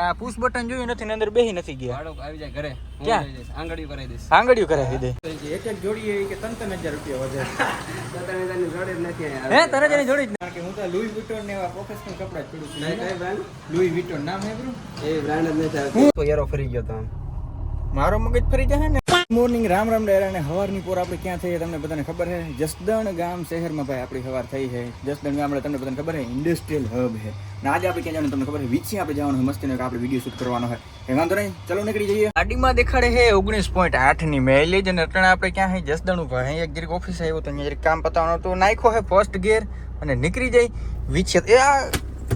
આ push button જોયું નથી અંદર બેહી નથી ગયા. બાળક આવી જાય ઘરે. ક્યાં? આંગળીઓ કરાવી દઈશ આંગળીઓ કરાવી દે. એક એક જોડી કે ત્રણ ત્રણ હજાર રૂપિયા વધે. તને તને જોડે જ નથી હે તને જેની જોડી જ કારણ કે હું તો લુઈ વિટોન ને એવા પ્રોફેશનલ કપડા જ છું. નહીં કઈ બ્રાન્ડ લુઈ વિટોન નામ હે બ્રો એ બ્રાન્ડ જ નથી હું તો યારો ફરી ગયો તો આમ. મારો મગજ ફરી જાય ને? મોર્નિંગ રામ રામ ડેરા અને હવારની પોર આપણે ક્યાં થઈએ તમને બધાને ખબર છે? જસદણ ગામ શહેરમાં ભાઈ આપણી હવાર થઈ છે. જસદણ ગામ તમને બધાને ખબર છે ઇન્ડસ્ટ્રીયલ હબ છે. અને આજે આપણે ક્યાં જવાનું તમને ખબર છે? વીછી આપણે જવાનું હોય મસ્તીનો આપણે વીડિયો શૂટ કરવાનો હોય એ વાંધો નહીં, ચલો નીકળી જઈએ. ગાડીમાં દેખાડે છે ઓગણીસ પોઈન્ટ આઠની મેલેજ અને અટણ આપણે ક્યાં છે? જસદણ ઊભા અહીં એક જરીક ઓફિસ આવ્યો તો અહીંયા કામ પતાવવાનું તો નાખ્યો છે ફર્સ્ટ ગેર અને નીકળી જાય. વીછી એ આ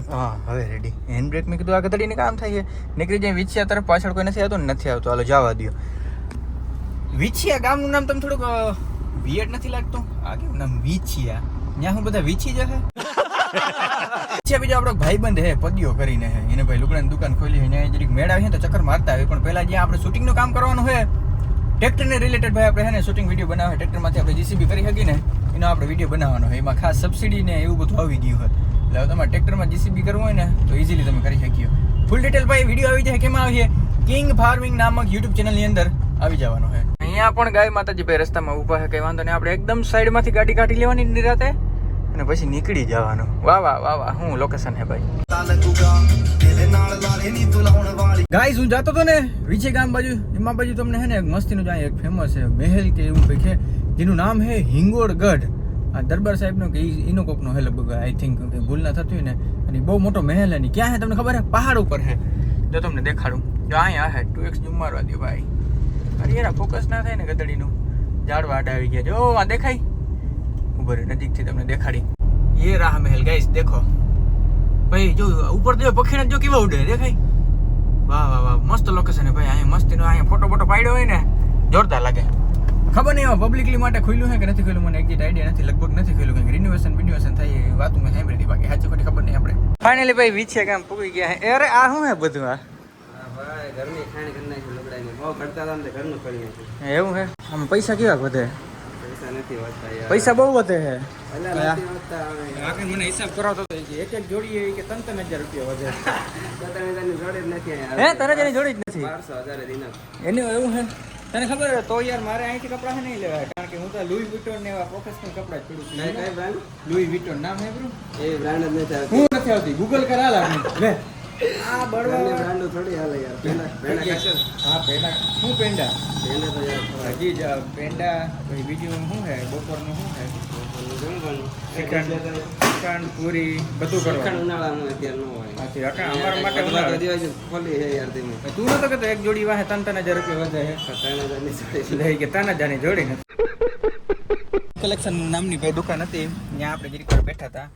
હા, હવે રેડી હેન્ડ બ્રેક મેં કીધું, આ ગધડીને કામ થાય છે. નીકળી જાય વિછિયા તરફ પાછળ કોઈ નથી આવતો નથી આવતો. હાલો, જવા દો વિછિયા ગામનું નામ તમને થોડુંક વિયડ નથી લાગતું? આ કેવું નામ? વિછિયા. ત્યાં હું બધા વિછી જશે વિછિયા બીજો આપણો ભાઈબંધ હે પદીઓ કરીને હે. એને ભાઈ લુગડાની દુકાન ખોલી હોય ત્યાં જરીક મેળા છે તો ચક્કર મારતા આવે પણ પહેલાં જ્યાં આપણે શૂટિંગનું કામ કરવાનું હોય, ટ્રેક્ટરને રિલેટેડ ભાઈ આપણે હે ને શૂટિંગ વીડિયો બનાવે. ટ્રેક્ટરમાંથી આપણે જીસીબી કરી શકીએ ને, એનો આપણે વીડિયો બનાવવાનો હોય. એમાં ખાસ સબસિડી ને એવું બધું આવી ગયું હોય. એટલે હવે તમારે ટ્રેક્ટરમાં જીસીબી કરવું હોય ને, તો ઇઝીલી તમે કરી શકીએ ફૂલ ડિટેલ ભાઈ વીડિયો આવી જાય, કેમાં આવીએ કિંગ ફાર્મિંગ નામક યુટ્યુબ ચેનલની અંદર આવી જવાનો છે અહીંયા પણ ગાય માતાજી ભાઈ રસ્તામાં ઊભા છે કઈ વાંધો નહીં. આપણે એકદમ સાઈડમાંથી ગાડી કાઢી લેવાની નિરાતે. અને પછી નીકળી જવાનું. વાહ વાહ વાહ વાહ. હું લોકેશન હે ભાઈ? ગાઈસ હું જાતો તો ને વિજય ગામ બાજુ. એમાં બાજુ તમને હે ને એક મસ્તીનું જ્યાં એક ફેમસ છે મહેલ કે એવું કંઈક છે. જેનું નામ છે હિંગોળગઢ. આ દરબાર સાહેબનો કે એનો ઈનો કોકનો હે લગભગ આઈ થિંક કે ભૂલ ના થતી ને. અને બહુ મોટો મહેલ એની ક્યાં છે? તમને ખબર છે? પહાડ ઉપર છે. જો તમને દેખાડું. જો અહીંયા હે ટુ એક્સ ઝૂમ મારવા દો ભાઈ. અરે યાર ફોકસ ના થાય ને ગધડીનું. ઝાડવા આડા આવી ગયા જો આ દેખાય? ઊભો રે નજીકથી તમને દેખાડી. એ રાહ મહેલ ગાઈસ દેખો. ભાઈ જો ઉપર જો પક્ષીને જો કેવા ઉડે દેખાય? વાહ વાહ વાહ મસ્ત લોકેશન છે ભાઈ. અહીંયા મસ્તીનો અહીંયા ફોટો ફોટો પાડ્યો હોય ને જોરદાર લાગે. ખબર નહીં હવે પબ્લિકલી માટે ખુલ્યું છે કે નથી ખુલ્લું મને એક્ઝેક્ટ આઈડિયા નથી લગભગ નથી ખુલ્લું કે રિન્યુએશન બિન્યુએશન થાય એ વાતું મેં સાંભળી બાકી. સાચી ખોટી ખબર નહીં આપણે. ફાઇનલી ભાઈ વીછે કામ પૂકી ગયા અરે આ શું હે બધું આ? ભાઈ ગરમી ખાણી કરી નાખ્યું એવું હે? આમ પૈસા કેવા વધે? પૈસા નથી પૈસા બહુ વધે છે આગળ મને હિસાબ કરાવતો એક એક જોડી કે ત્રણ ત્રણ હજાર રૂપિયા વધે. તને તને જોડે જ નથી હે તને જેની જોડી જ નથી? એનું. એવું હે? તને ખબર તો યાર મારે અહીંથી કપડાં છે નહીં લેવાય કારણ કે હું તો લુઈ વિટોન ને એવા પ્રોફેશનલ કપડા જ પહેરું કઈ છું બ્રાન્ડ લુઈ વિટોન નામ હે બ્રો? એ બ્રાન્ડ જ નથી આવતી. હું નથી આવતી. ગૂગલ કરાલા લે. આ બળવા. બ્રાન્ડો થોડી હાલે યાર. પેલા પેલા હા પેંડા શું પેંડા? પેલા તો યાર હજી જ પેંડા પછી બીજું શું છે? બપોરનું શું છે? શ્રીખંડ શ્રીખંડ પૂરી બધું શ્રીખંડ કરવાનું અત્યારે ન હોય. હાથી અટા અમારા માટે વધવા દિવસ ખોલી છે યાર ધીમે તું નતો કહેતો એક જોડી વાહે ત્રણ ત્રણ હજાર રૂપિયા વધે છે ત્રણ હજારની જોડે. લઈ કે તાના જાની જોડી નથી. કલેક્શન નામની ભાઈ દુકાન હતી. ત્યાં આપણે જરીક બેઠા હતા.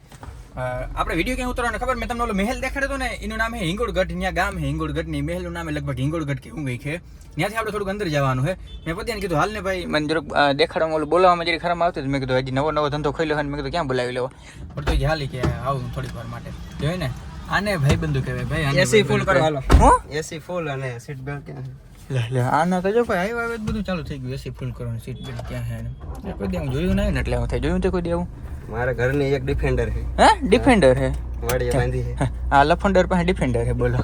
આપણે વીડિયો ક્યાં ઉતરવાનો ખબર? મેં તમને ઓલો મહેલ દેખાડ્યો હતો ને એનું નામ હે હિંગોળગઢ. ત્યાં ગામ હે હિંગોળગઢની મહેલનું નામ લગભગ હિંગોળગઢ કે હું ગઈ છે ત્યાંથી આપણે થોડુંક અંદર જવાનું છે મેં પતિને કીધું હાલ ને ભાઈ. મને જરાક દેખાડવામાં ઓલું બોલાવવામાં જરી ખરાબ આવતું મેં કીધું હજી નવો નવો ધંધો ખોલ્યો હોય મેં કીધું ક્યાં બોલાવી લેવો? પણ તો હાલી કે આવું થોડીક વાર માટે. જોઈ ને? આને ભાઈ બંધુ કહેવાય ભાઈ એસી ફૂલ કરો હાલો. હું? એસી ફૂલ અને સીટ બેલ્ટ ક્યાં લે લે આના તો જો આવ્યા આવે બધું ચાલુ થઈ ગયું. એસી ફૂલ કરવાનું સીટ બેલ્ટ ક્યાં છે કોઈ દેવું જોયું નહીં ને એટલે હું થઈ જોયું તે કોઈ દી આવું? મારા ઘરની એક ડિફેન્ડર છે. હે? ડિફેન્ડર હે? વાડીએ બાંધી છે. આ લફંડર પાસે ડિફેન્ડર હે બોલો.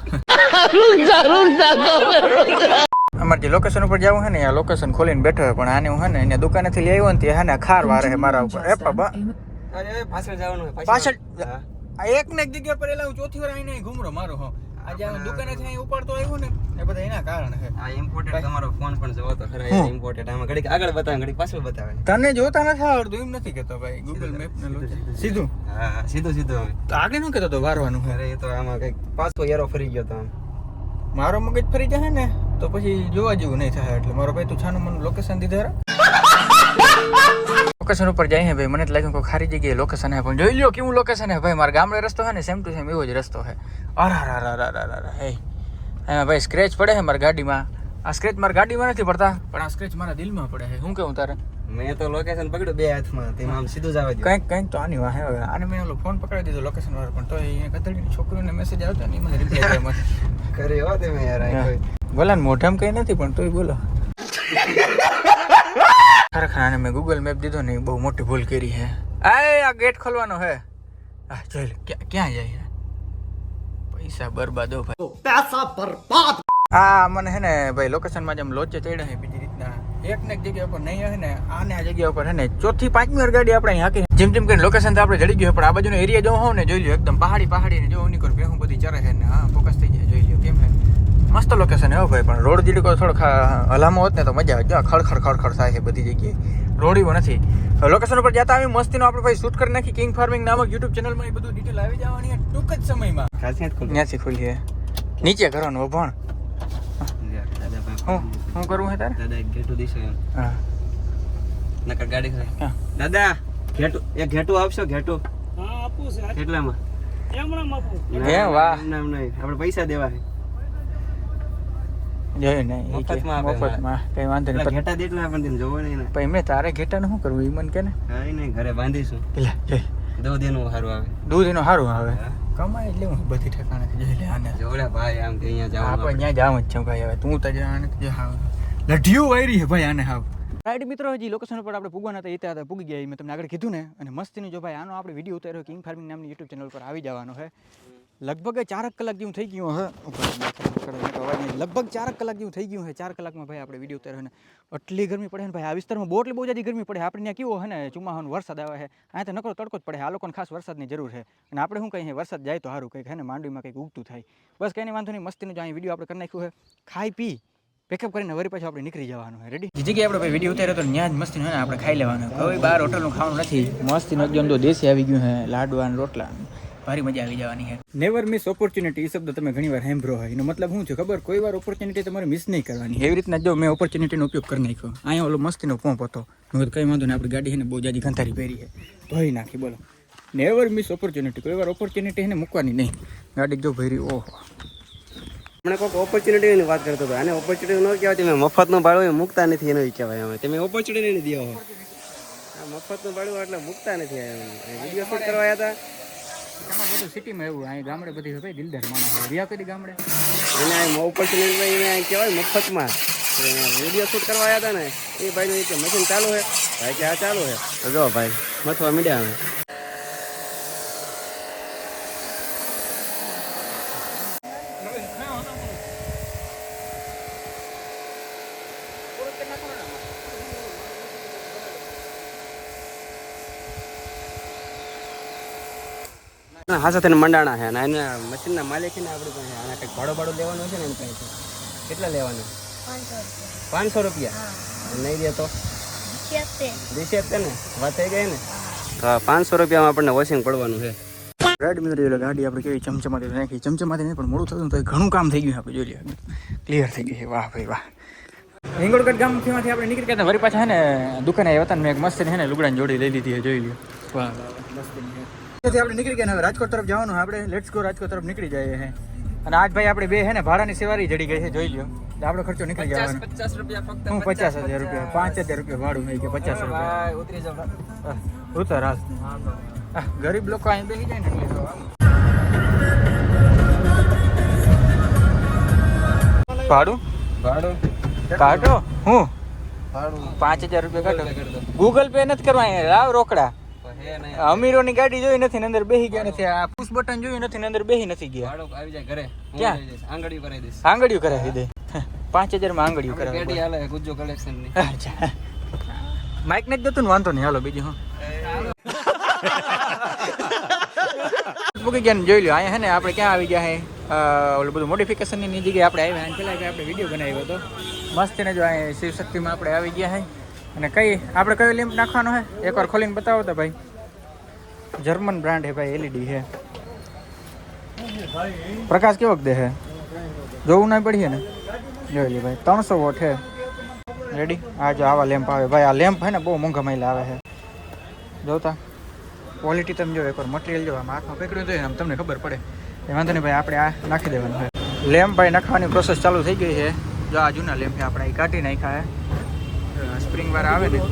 અમારે જે લોકેશન ઉપર જવું હે ને આ લોકેશન ખોલીને બેઠો હોય પણ આને હું હે ને એને દુકાનેથી લઈ આવ્યો ને તે હે ને ખાર વારે હે મારા ઉપર. એ બાબા. અરે પાછળ જવાનું પાછળ આ એક ને એક જગ્યા પર એલા હું ચોથી વાર આઈને ઘૂમરો મારો હો. આજે આ દુકાને છે અહીં ઉપાડતો આવ્યો ને એ બધા એના કારણ છે. આ ઇમ્પોર્ટેડ તમારો ફોન પણ જોવો તો ખરા ઇમ્પોર્ટેડ આમાં ઘડીક આગળ બતાવે ઘડીક પાછળ બતાવે. તને જોતા નથી આવડતું એમ નથી કેતો ભાઈ. ગૂગલ મેપ ને લો સીધું. હા સીધું સીધું તો આગળનું કેતો તો વારવાનું અરે એ તો આમાં કંઈક પાછો યારો ફરી ગયો તો આમ. મારો મગજ ફરી જાય ને તો પછી જોવા જેવું નહીં થાય એટલે મારો ભાઈ તું છાનું મને લોકેશન દીધા લોકેશન ઉપર જાય હે ભાઈ. મને તો લાગ્યું કોઈ ખારી જગ્યાએ લોકેશન હે. પણ જોઈ લ્યો કેવું લોકેશન હે ભાઈ. મારા ગામડે રસ્તો છે ને સેમ ટુ સેમ એવો જ રસ્તો છે અરા રા રા રા રા રા રા હે. એમાં ભાઈ સ્ક્રેચ પડે છે મારી ગાડીમાં. આ સ્ક્રેચ મારી ગાડીમાં નથી પડતા. પણ આ સ્ક્રેચ મારા દિલમાં પડે છે શું કેવું તારે? મેં તો લોકેશન પકડ્યું બે હાથમાં. તેમાં આમ સીધું જવા દો કંઈક કંઈક તો આની વાહે હવે. આને મેં ઓલો ફોન પકડાવી દીધો લોકેશન વાળો પણ. તો અહીંયા કતડીની છોકરીઓને મેસેજ આવતો ને એ મને રિપ્લાય કરે મને. કરે હો તમે યાર આ કોઈ બોલા ને મોઢામાં કઈ નથી પણ તોય બોલો. ખરેખર આને મેં ગૂગલ મેપ દીધો ને એ બહુ મોટી ભૂલ કરી છે આ આ ગેટ ખોલવાનો હે. આ જોઈ લે ક્યાં ક્યાં જાય છે પૈસા બરબાદ હો ભાઈ. પૈસા બરબાદ. આ મને હે ને ભાઈ લોકેશનમાં જેમ લોચે ચડ્યા છે બીજી રીતના. એક ને એક જગ્યા ઉપર નહીં હે ને આને આ જગ્યા ઉપર હે ને ચોથી પાંચમી વાર ગાડી આપણે હાકી જેમ જેમ કરીને લોકેશન તો આપણે જડી ગયું પણ આ બાજુનો એરિયા જો હોવ ને જોઈ લ્યો એકદમ પહાડી પહાડી ને જો નીકળ ભેહું બધી ચરે છે ને હા ફોકસ થઈ જાય જોઈ લ્યો કેમ હે? મસ્ત લોકેશન એવો હો ભાઈ પણ રોડ જીડીકો થોડો ખા- હલામો હોત ને તો મજા આવે જો ખડખડ ખડખડ થાય છે બધી જગ્યાએ. રોડ એવો નથી. લોકેશન ઉપર જતા આવી મસ્તીનો આપણે ભાઈ શૂટ કરી નાખી. કિંગ ફાર્મિંગ નામક યુટ્યુબ ચેનલમાં એ બધું ડિટેલ આવી જવાની ટૂંક જ સમયમાં. ત્યાંથી ખુલીએ નીચે કરવાનું ભણ હું હું કરવું હે તારે? દાદા એક ઘેટું દેશે હા. નકર ગાડી ખરે હા. દાદા ઘેટું એક ઘેટું આપશો ઘેટું? હા આપું છે. કેટલામાં? એમણામ આપું. હે, વાહ. એમ નામ નહીં. આપણે પૈસા દેવા છે. જોયું ને મફતમાં કઈ વાંધો નહીં. ઘેટા દેટલા આપણને તેમ જોવો નહીં ને પછી તારે ઘેટાનું શું કરવું ઈ મને કે ને? કઈ નહીં ઘરે બાંધીશું. પેલા જોઈ દો દેનું સારું આવે. દૂધ એનું સારું આવે? કમાય એટલે હું બધી ઠેકાણે જોઈ લે આને. જોડે ભાઈ આમ કે અહીંયા જવાનું આપણે ત્યાં જામ જ છે ભાઈ હવે. તું તો આને તો હાવ. લઢિયું વાયરી છે ભાઈ આને હાવ. રાઈટ મિત્રો હજી લોકેશન પર આપણે પૂગવાના હતા એ ત્યાં પૂગી ગયા મેં તમને આગળ કીધું ને. અને મસ્તીનું જો ભાઈ આનો આપણે વીડિયો ઉતાર્યો કિંગ ફાર્મિંગ નામની યુટ્યુબ ચેનલ પર આવી જવાનો છે. લગભગ ચારક કલાક જેવું થઈ ગયું હે. ઉપર કરે ને તો અવાજ નહીં. લગભગ ચારક કલાક જેવું થઈ ગયું છે ચાર કલાકમાં ભાઈ આપણે વીડિયો ઉતાર્યો ને. આટલી ગરમી પડે ને ભાઈ. આ વિસ્તારમાં બહુ એટલે બહુ જાજી ગરમી પડે. આપણે ત્યાં કેવો હે ને ચોમાસાનો વરસાદ આવે છે આ તો નકરો તડકો જ પડે આ લોકોને ખાસ વરસાદની જરૂર છે અને આપણે શું કહીએ વરસાદ જાય તો સારું. કંઈક હે ને માંડવીમાં કંઈક ઉગતું થાય. બસ કંઈ વાંધો નહીં. મસ્તીનું જો અહીં વીડિયો આપણે કરી નાખ્યું છે ખાઈ પી. પેકઅપ કરીને વરી પાછું આપણે નીકળી જવાનું છે રેડી જગ્યાએ આપણે ભાઈ વીડિયો ઉતાર્યો તો ત્યાં જ મસ્તી ને આપણે ખાઈ લેવાનું. કોઈ બહાર હોટલનું ખાવાનું નથી. મસ્તી એકદમ તો દેશી આવી ગયું છે લાડવા અને રોટલા. ભારી મજા આવી જવાની છે. નેવર મિસ ઓપોર્ચ્યુનિટી એ શબ્દ તમે ઘણી વાર સાંભળ્યો હોય. એનો મતલબ શું છે ખબર? કોઈ વાર ઓપોર્ચ્યુનિટી તમારે મિસ નહીં કરવાની. એવી રીતના જો મેં ઓપોર્ચ્યુનિટીનો ઉપયોગ કરી નાખ્યો. અહીંયા ઓલો મસ્તીનો પોંપ હતો. મેં કંઈ વાંધો નહીં આપણી ગાડી છે ને બહુ જાજી ગંધારી પહેરી છે. ધોઈ નાખી બોલો. નેવર મિસ ઓપોર્ચ્યુનિટી કોઈ વાર ઓપોર્ચ્યુનિટી એને મૂકવાની નહીં. ગાડી જો ભરી ઓહો. મને કોઈક ઓપોર્ચ્યુનિટીની વાત કરતો હતો. અને ઓપોર્ચ્યુનિટી ન કહેવાય તમે મફતનો ભાડું એ મૂકતા નથી એનો કહેવાય અમે. તમે ઓપોર્ચ્યુનિટી નહીં દો આ મફતનું ભાડું એટલે મૂકતા નથી વીડિયો શૂટ કરવા આવ્યા સિટીમાં એવું અહીં ગામડે બધી ભાઈ, દિલદાર માણસ રિયા કદી ગામડે? એને ઓપોર્ચ્યુનિટી એને અહીં કહેવાય મફતમાં. વીડિયો શૂટ કરવા આવ્યા હતા ને, એ ભાઈનું કે મશીન ચાલુ છે. ભાઈ કે આ ચાલુ છે? જો ભાઈ, મથવા મીડ્યા અમે હા સાથે મંડાણા છે અને એના મશીનના માલિક છે ને આપણે પાસે. આના કંઈક ભાડો ભાડો લેવાનું છે ને એમ પાસે કેટલા લેવાનું? પાંચસો રૂપિયા. નહીં દે તો? દેશે ને? વાત થઈ ગઈ ને? હા. પાંચસો રૂપિયામાં આપણને વોશિંગ પડવાનું છે. રાઈટ મિત્રો એટલે ગાડી આપણે કેવી ચમચમાતી નાખી. ચમચમાતી નહીં પણ મોડું થતું તો ઘણું કામ થઈ ગયું આપણે જોઈ લઈએ ક્લિયર થઈ ગયું છે. વાહ ભાઈ વાહ. હિંગોળગઢ ગામથી માંથી આપણે નીકળી ગયા હતા. પાછા હે ને દુકાને આવ્યા હતા ને મેં એક મસ્ત હે ને લુગડાની જોડી લઈ લીધી છે જોઈ લ્યો. વાહ વાહ વાહ. મસ્ત ત્યાંથી આપણે નીકળી ગયા હવે રાજકોટ તરફ જવાનું આપણે લેટ્સ ગો રાજકોટ તરફ નીકળી જઈએ છે અને આજ ભાઈ આપણે બે હે ને ભાડાની સેવારી જડી ગઈ છે જોઈ લ્યો. આપણો ખર્ચો નીકળી જવાનો. પચાસ રૂપિયા ફક્ત હું પચાસ હજાર રૂપિયા પાંચ હજાર રૂપિયા ભાડું થઈ ગયું પચાસ રૂપિયા. ઉતરી જાવ ઉતર હાલ ગરીબ લોકો અહીં બેસી જાય ને એટલે ભાડું? ભાડું? કાઢો. હું? ભાડું. પાંચ હજાર રૂપિયા Google Pay કરી કાઢો ગૂગલ પે નથી કરવા લાવ રોકડા. હે ની ગાડી જોઈ નથી અંદર બેસી ગયા નથી. આ પુશ બટન જોયું નથી અંદર બેસી નથી ગયા. આવી જાય ઘરે. ક્યાં? જઈશ. કરાવી દઈશ. આંગળીઓ કરાવી દે. પાંચ હજારમાં આંગળીઓ આપણી કરાવી ગાડી હાલે ગુજ્જો કલેક્શનની અચ્છા. માઇક ને જ જતું ને વાંધો નહીં. હાલો બીજું હા મૂકી ગયા જોઈ લો અહીંયા હે ને આપણે ક્યાં આવી ગયા હે? ઓલું બધું મોડિફિકેશનની જગ્યાએ આપણે આવ્યા અને પેલા આપણે વીડિયો બનાવ્યો હતો. મસ્ત ને જો અહીંયા શિવશક્તિમાં આપણે આવી ગયા હે. અને કઈ આપણે કયો લેમ્પ નાખવાનો હે? એકવાર ખોલીને બતાવો તો ભાઈ. જર્મન બ્રાન્ડ હે ભાઈ એલઈડી હે પ્રકાશ કેવો દે હે જોવું ના પડીએ ને જોઈ લે ભાઈ ત્રણસો વોટ હે રેડી આ જો આવા લેમ્પ આવે ભાઈ આ લેમ્પ હે ને બહુ મોંઘા મહિલા આવે છે જોતા ક્વોલિટી તમે જો એકવાર મટીરિયલ જો આમ હાથમાં પકડ્યું જોઈએ ને આમ તમને ખબર પડે એ વાંધો નહીં ભાઈ આપણે આ નાખી દેવાનું છે લેમ્પ ભાઈ નાખવાની પ્રોસેસ ચાલુ થઈ ગઈ છે જો આ જૂના લેમ્પ છે આપણે એ કાઢી નાખ્યા છે સ્પ્રિંગ વાળા આવે ને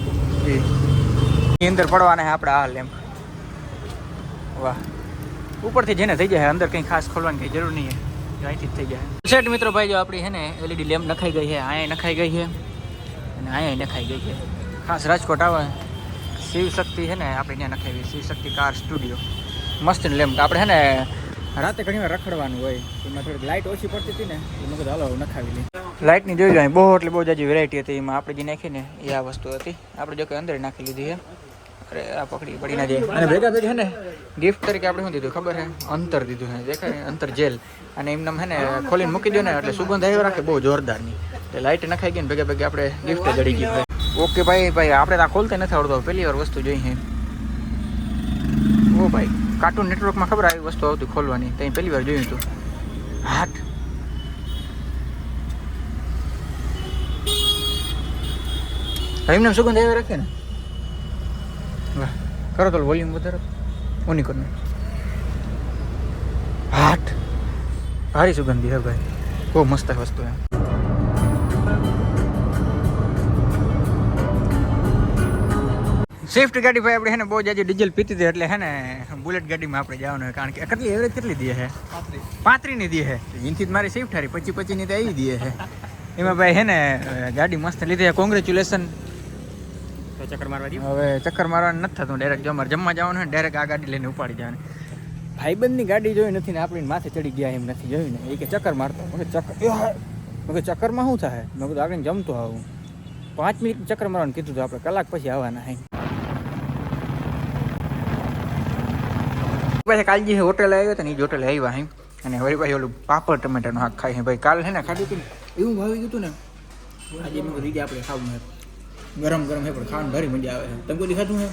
એ એની અંદર પડવાના છે આપણે આ લેમ્પ વાહ. ઉપરથી જેને થઈ જાય, અંદર કંઈ ખાસ ખોલવાની કંઈ જરૂર નહીં અહીંથી જ થઈ જાય. સેટ મિત્રો ભાઈ, જો આપણી છે ને એલઈડી લેમ્પ નખાઈ ગઈ છે અહીંયા નખાઈ ગઈ છે અને અહીંયા નખાઈ ગઈ છે ખાસ રાજકોટ આવે શિવશક્તિ છે ને આપણે ત્યાં નખાવી. Shiv Shakti car studio. મસ્ત લેમ્પ આપણે છે ને રાતે ઘણી વાર રખડવાનું હોય. એમાં થોડીક લાઇટ ઓછી પડતી હતી ને એમાં મગજ હાલો નખાવી લઈ લાઇટની જોઈ જાય બહુ એટલે બહુ જાજી વેરાયટી હતી. એમાં આપણે જે નાખી ને એ આ વસ્તુ હતી. આપણે જો કે અંદર નાખી લીધી છે અરે આ પકડી પડી ના જાય અને ભેગા ભેગા છે ને ગિફ્ટ તરીકે આપણે શું દીધું ખબર છે? અંતર દીધું છે, દેખાય? અંતર જેલ. અને એમને છે ને, ખોલીને મૂકી દો ને, એટલે સુગંધ આવ્યો રાખે, બહુ જોરદારની. એટલે લાઇટ નખાઈ ગઈ ને ભેગા ભેગા આપણે ગિફ્ટ જડી ગઈ ઓકે ભાઈ ભાઈ, આપણે તો ખોલતા નથી આવડતો પહેલી વાર વસ્તુ જોઈ છે. ઓ ભાઈ કાર્ટૂન નેટવર્કમાં ખબર આવી વસ્તુ આવતી ખોલવાની ત્યાં પહેલી વાર જોયું હતું હાથ. એમને સુગંધ આવ્યો રાખે ને. કરો તો વોલ્યુમ વધારો. ઓની કરો. હાટ. ભારી સુગંધી હે ભાઈ. બહુ મસ્ત વસ્તુ હે સ્વિફ્ટ ગાડી ભાઈ આપણે હે ને બહુ જાજી ડીઝલ પીતી હતી એટલે હે ને બુલેટ ગાડીમાં આપણે જવાનું હોય કારણ કે કેટલી એવરેજ કેટલી દે છે પાંત્રીની દે છે એનથી જ મારી સ્વિફ્ટ હારી. પચી પચીની તો આવી દે છે એમાં ભાઈ હે ને ગાડી મસ્ત લીધી કોંગ્રેચ્યુલેશન તો ચક્કર મારવા દઈએ હવે ચક્કર મારવાનું નથી થતું ડાયરેક્ટ જો અમારે જમવા જવાનું હોય ડાયરેક્ટ આ ગાડી લઈને ઉપાડી જવાની. ભાઈબંધની ગાડી જોઈ નથી ને આપણી માથે ચડી ગયા એમ નથી, જોયું ને? એ કે ચક્કર મારતો મેં ચક્કર ચક્કરમાં શું થાય? મેં કીધું આગળ જમતો આવું. પાંચ મિનિટ ચક્કર મારવાનું કીધું હતું આપણે કલાક પછી આવવાના હે. પછી કાલજી હોટેલ આવ્યો હતો ને એ જ હોટેલ આવ્યા હે. અને વળી ભાઈ ઓલું પાપડ ટમેટાનું હાથ ખાય હે ભાઈ. કાલ હે ને ખાધું હતું ને? એવું ભાવી ગયું હતું ને? આજે મેં કીધું આપણે ખાવું ગરમ ગરમ હે પણ ખાંડ ભરી મજા આવે છે. તમે કોઈ ખાધું હે?